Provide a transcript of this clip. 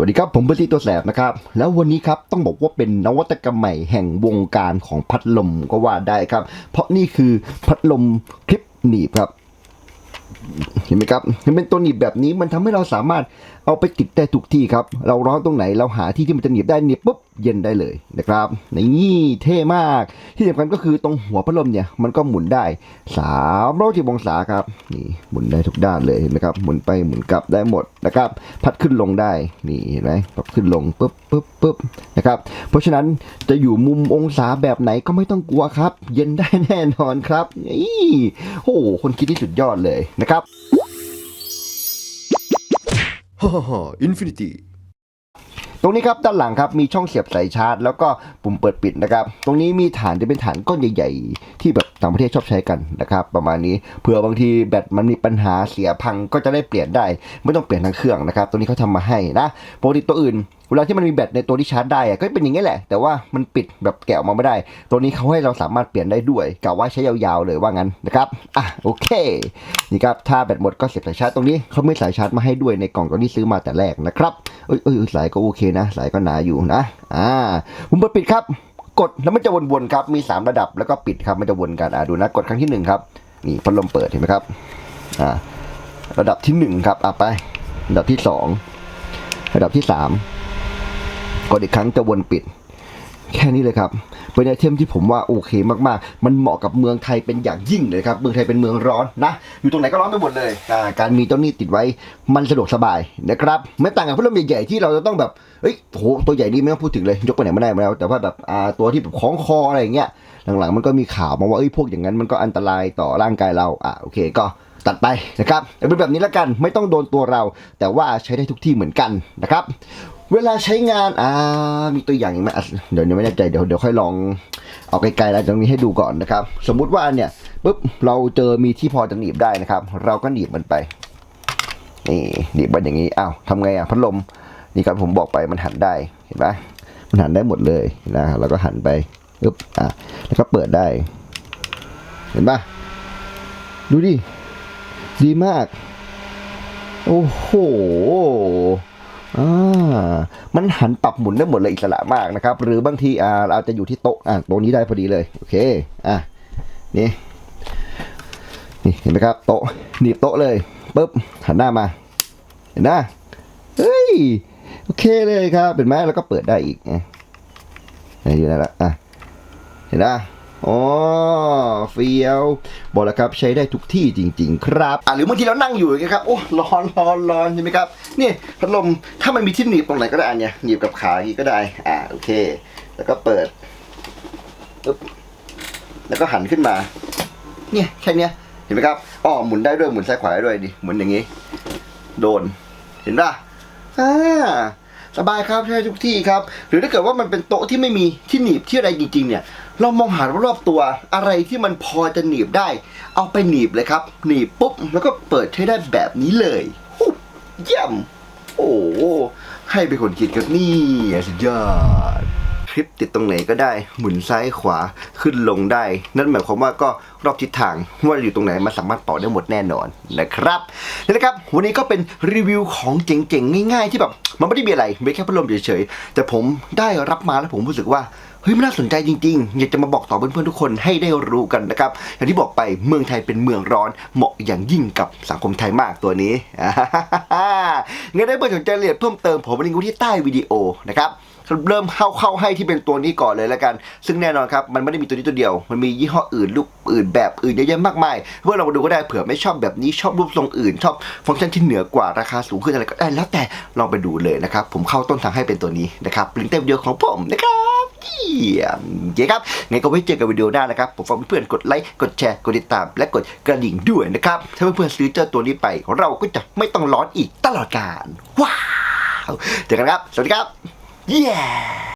วัสดีครับ ผมเบอร์ตี้ตัวแสบนะครับ แล้ววันนี้ครับต้องบอกว่าเป็นนวัตกรรมใหม่แห่งวงการของพัดลมก็ว่าได้ครับ เพราะนี่คือพัดลมคลิปหนีบครับเห็นไหมครับเห็นเป็นตัวหนีบแบบนี้มันทำให้เราสามารถ เอาไปติดได้ทุกที่ครับ เราร้อนตรงไหนเราหาที่ที่มันจะหนีบได้หนีบปุ๊บเย็นได้เลยนะครับนี่เท่มากที่สำคัญก็คือตรงหัวพัดลมเนี่ยมันก็หมุนได้สามร้อยสิบองศาครับนี่หมุนได้ทุกด้านเลยเห็นไหมครับหมุนไปหมุนกลับได้หมดนะครับ พัดขึ้นลงได้นี่เห็นไหมพัดขึ้นลงปุ๊บปุ๊บปุ๊บนะครับเพราะฉะนั้นจะอยู่มุมองศาแบบไหนก็ไม่ต้องกลัวครับ เย็นได้แน่นอนครับนี่โอ้โหคนคิดที่สุดยอดเลยนะครับ ฮ่าฮ่าอินฟินิตี้ตรงนี้ครับด้านหลังครับมีช่องเสียบสายชาร์จ แล้วก็ปุ่มเปิดปิดนะครับ ตรงนี้มีฐานจะเป็นฐานก้อนใหญ่ๆ ที่แบบต่างประเทศชอบใช้กันนะครับ ประมาณนี้เผื่อบางทีแบตมันมีปัญหาเสียพังก็จะได้เปลี่ยนได้ ไม่ต้องเปลี่ยนทั้งเครื่องนะครับ ตัวนี้เขาทำมาให้นะปกติตัวอื่น เวลาที่มันมีแบตในตัวที่ชาร์จได้ก็เป็นอย่างนี้แหละ แต่ว่ามันปิดแบบแกะออกมาไม่ได้ ตัวนี้เขาให้เราสามารถเปลี่ยนได้ด้วยกะว่าใช้ยาวๆเลยว่างั้นนะครับอะโอเคนี่ครับถ้าแบตหมดก็เสียบสายชาร์จตรงนี้เขาไม่สายชาร์จมาให้ด้วยในกล่องตัวที่ซื้อมาแต่แรกนะครับเอ้ยเอ้ยสายก็โอเคนะ สายก็หนาอยู่นะอ่าผมเปิดปิดครับ กดแล้วมันจะวนๆครับมี 3 ระดับแล้วก็ปิดครับมันจะวนกันอ่าดูนะกดครั้งที่หนึ่งครับนี่พัดลมเปิดเห็นไหมครับอ่าระดับที่หนึ่งครับอะไประดับที่สองระดับที่สาม กดอีกครั้งจะวนปิด แค่นี้เลยครับ เป็นไอเทมที่ผมว่าโอเคมากๆ มันเหมาะกับเมืองไทยเป็นอย่างยิ่งเลยครับ เมืองไทยเป็นเมืองร้อนนะ อยู่ตรงไหนก็ร้อนไปหมดเลยอ่าการมีเจ้านี้ติดไว้มันสะดวกสบายนะครับ ไม่ต่างกับพัดลมใหญ่ๆที่เราจะต้องแบบเฮ้ยโหตัวใหญ่นี่ไม่ต้องพูดถึงเลย ยกไปไหนไม่ได้มาแล้ว แต่ว่าแบบอ่าตัวที่แบบคล้องคออะไรอย่างเงี้ย หลังๆมันก็มีข่าวมาว่าเอ้ยพวกอย่างนั้นมันก็อันตรายต่อร่างกายเรา อะโอเคก็ตัดไปนะครับเป็นแบบนี้แล้วกันไม่ต้องโดนตัวเรา แต่ว่าใช้ได้ทุกที่เหมือนกันนะครับ เวลาใช้งาน อ่า มีตัวอย่างอีกไหมเดี๋ยวยังไม่แน่ใจ เดี๋ยวเดี๋ยวค่อยลองเอาไกลๆแล้วตรงนี้ให้ดูก่อนนะครับ สมมุติว่าเนี่ยปุ๊บเราเจอมีที่พอจะหนีบได้นะครับ เราก็หนีบมันไป นี่หนีบมันอย่างนี้อ้าวทำไงอะพัดลมนี่ครับผมบอกไปมันหันได้เห็นไหมมันหันได้หมดเลยนะเราก็หันไปปึ๊บอะแล้วก็เปิดได้ เห็นปะดูดิดีมาก โอ้โห มันหันปรับหมุนได้หมดเลยอิสระมากนะครับ หรือบางทีอ่าเราจะอยู่ที่โต๊ะอ่าโต๊ะนี้ได้พอดีเลย โอเค อะ นี่ นี่เห็นไหมครับ โต๊ะหนีบโต๊ะเลยปุ๊บหันหน้ามา เห็นหน้าเฮ้ย โอเคเลยครับเห็นไหมแล้วก็เปิดได้อีกไงนี่อยู่นั่นแหละอะ เห็นไหม อ๋อเฟียวบอกแล้วครับใช้ได้ทุกที่จริง ๆ ครับอะหรือบางทีเรานั่งอยู่อย่างครับโอ้ร้อนร้อนร้อนใช่ไหมครับนี่พัดลมถ้ามันมีที่หนีบตรงไหนก็ได้อันเนี่ยหนีบกับขาอย่างงี้ก็ได้อ่าโอเค แล้วก็เปิดปึ๊บแล้วก็หันขึ้นมา เนี่ยแค่เนี้ยเห็นไหมครับอ๋อหมุนได้ด้วยหมุนซ้ายขวาได้ด้วยดิหมุนอย่างงี้ โดนเห็นป่ะอ่า สบายครับใช้ทุกที่ครับ หรือถ้าเกิดว่ามันเป็นโต๊ะที่ไม่มีที่หนีบที่อะไรจริงๆเนี่ยเรามองหารอบตัวอะไรที่มันพอจะหนีบได้ เอาไปหนีบเลยครับ หนีบปุ๊บแล้วก็เปิดใช้ได้แบบนี้เลยฮู้เยี่ยมโอ้ให้เป็นคนคิดกับนี่สุดยอด ลิปติดตรงไหนก็ได้ หมุนซ้ายขวาขึ้นลงได้ นั่นหมายความว่าก็รอบทิศทางว่าอยู่ตรงไหนมันสามารถเป่าได้หมดแน่นอนนะครับนี่นะครับ วันนี้ก็เป็นรีวิวของเจ๋งๆ ง่ายๆ ที่แบบมันไม่ได้มีอะไรไม่แค่พัดลมเฉยๆแต่ผมได้รับมาแล้วผมรู้สึกว่า เฮ้ยมันน่าสนใจจริงๆ อยากจะมาบอกต่อเพื่อนๆทุกคนให้ได้รู้กันนะครับ อย่างที่บอกไปเมืองไทยเป็นเมืองร้อน เหมาะอย่างยิ่งกับสังคมไทยมากตัวนี้งั้นได้เพื่อนสนใจรายละเอียดเพิ่มเติมผมลิงก์ไว้ที่ใต้วิดีโอนะครับเริ่มเข้าเข้าให้ที่เป็นตัวนี้ก่อนเลยแล้วกัน ซึ่งแน่นอนครับ มันไม่ได้มีตัวนี้ตัวเดียว มันมียี่ห้ออื่นรูปอื่นแบบอื่นเยอะแยะมากมายเพื่อเรามาดูก็ได้เผื่อไม่ชอบแบบนี้ชอบรูปทรงอื่น ชอบฟังก์ชันที่เหนือกว่าราคาสูงขึ้นอะไรก็ได้แล้วแต่ลองไปดูเลยนะครับผมเข้าต้นทางให้เป็นตัวนี้นะครับลิงก์ใต้วิดีโอของผมนะครับ ยี่ยมเย้ครับไงก็ไว้เจอกันวิดีโอหน้านะครับ ผมฝากเพื่อนๆกดไลค์ กดแชร์ กดติดตาม และกดกระดิ่งด้วยนะครับ ถ้าเพื่อนๆซื้อเจ้าตัวนี้ไป เราก็จะไม่ต้องร้อนอีกตลอดกาล ว้าว เจอกันครับ สวัสดีครับ เย้